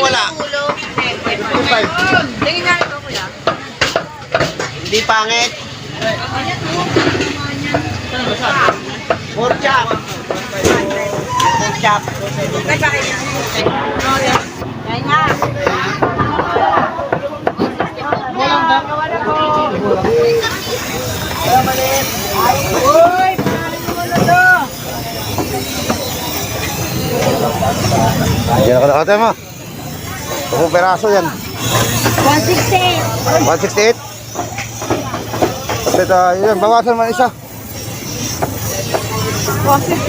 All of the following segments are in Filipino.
wala. Tingin nga ito, kuya. Hindi pangit. Pork chop. Kaya nga. Ako nakatay mo. Kung peraso yan. 160. 168. Kasi ito, yun, bawasan man isa. 150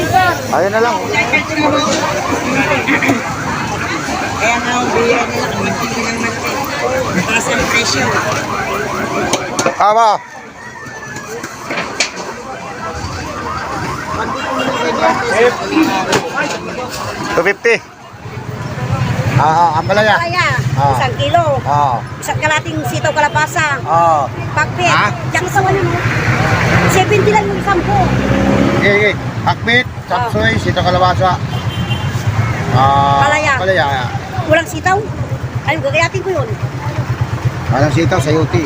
sir. Ayun na lang. Kaya nga ang biyan nila kung hindi ng mantin. Mataas ang presyo. Tama. Two fifty. Ah, ang malaya. Kaya, Ah. isang kilo. Ah, Isang kalating sitaw kalapasa. ah. Pagpit. Ha? Diyan sa wala mo. 70 lang yung sampo. Okay, okay. Hakbit, sapsoy, sito kalabasa. Ah, Palaya. Palaya. Walang sitaw. Ayun, gagayatin ko yun. Anong sitaw? Sayuti.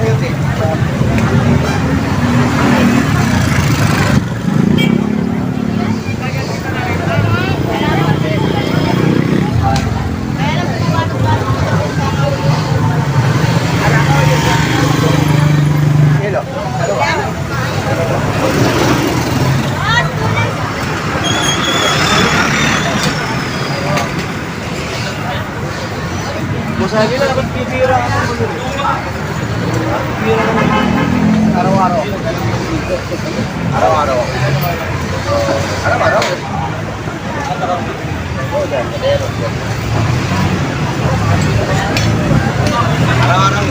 Thank you. Araw-araw. Araw-araw. Araw-araw.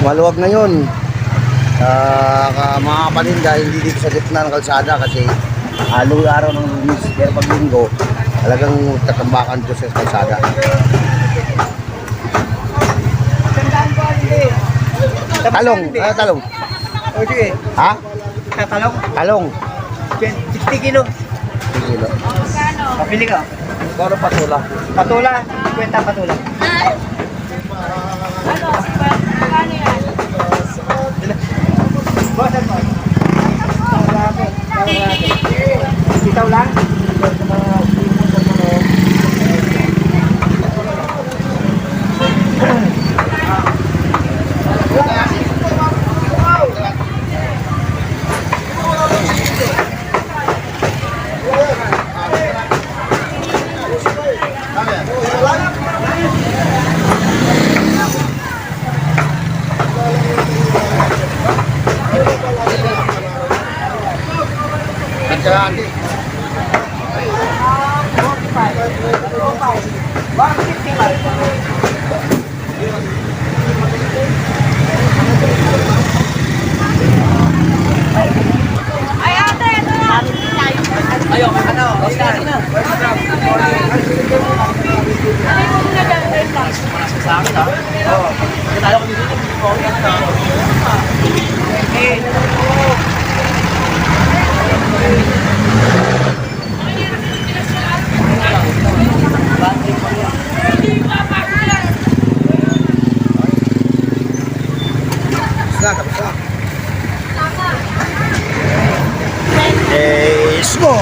Maluwag na yun. Ah, ka- mga paninda, hindi dito sa gitna ng kalsada kasi halo araw ng lunes. Pero pag linggo, talagang tatambakan dito sa kalsada. Talong, ah, talong. O sige, Ha? tatalong. Talong. 60 kilo. Kilo. Pabili ka. Kano patula? Patula, 50 patula. Bosan mo. Sitaw lang. Kalahati. Ay, ate, ito na. Ayun, ano? Oscar. Ano yung muna dyan? Wait lang. Sa akin, ha? Oo. Kinala ko dito. Tapos na, tapos na. Let's go!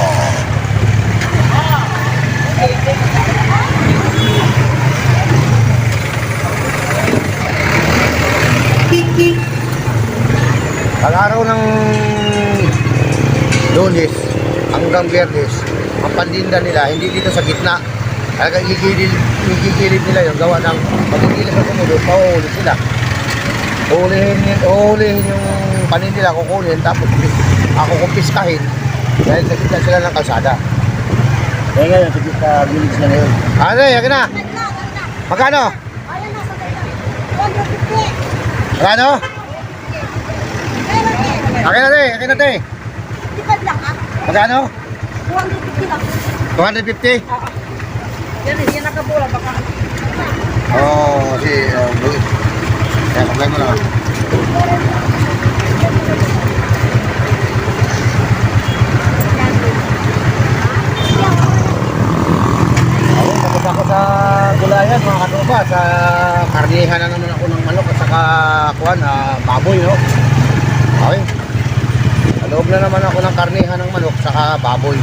Pag-araw ng lunes hanggang biyernes, ang pandinda nila, hindi dito sa gitna. Talagang igigilid, igigilid nila yung gawa ng magigilid sa tumulog, pauulit sila. Ulihin, ulihin yung panin nila, kukunin, tapos ako kumpiskahin dahil sa gitna sila ng kalsada. Kaya ngayon, sa gitna village na ngayon. Ano eh, yakin na? Magkano? Ayan na, sabay na. 150. Magkano? Akin na te, akin na te. Tipad lang ah. Magkano? 250 lang. 250? Yan, hindi nakabula. Baka Oo, oh, kasi, uh. Kaya, supply mo lang. Ako sa gulayan, mga katuba, sa karnihan na naman ako ng manok at saka, kuhan, ah, baboy, no? Okay. Sa loob na naman ako ng karnihan ng manok, saka baboy.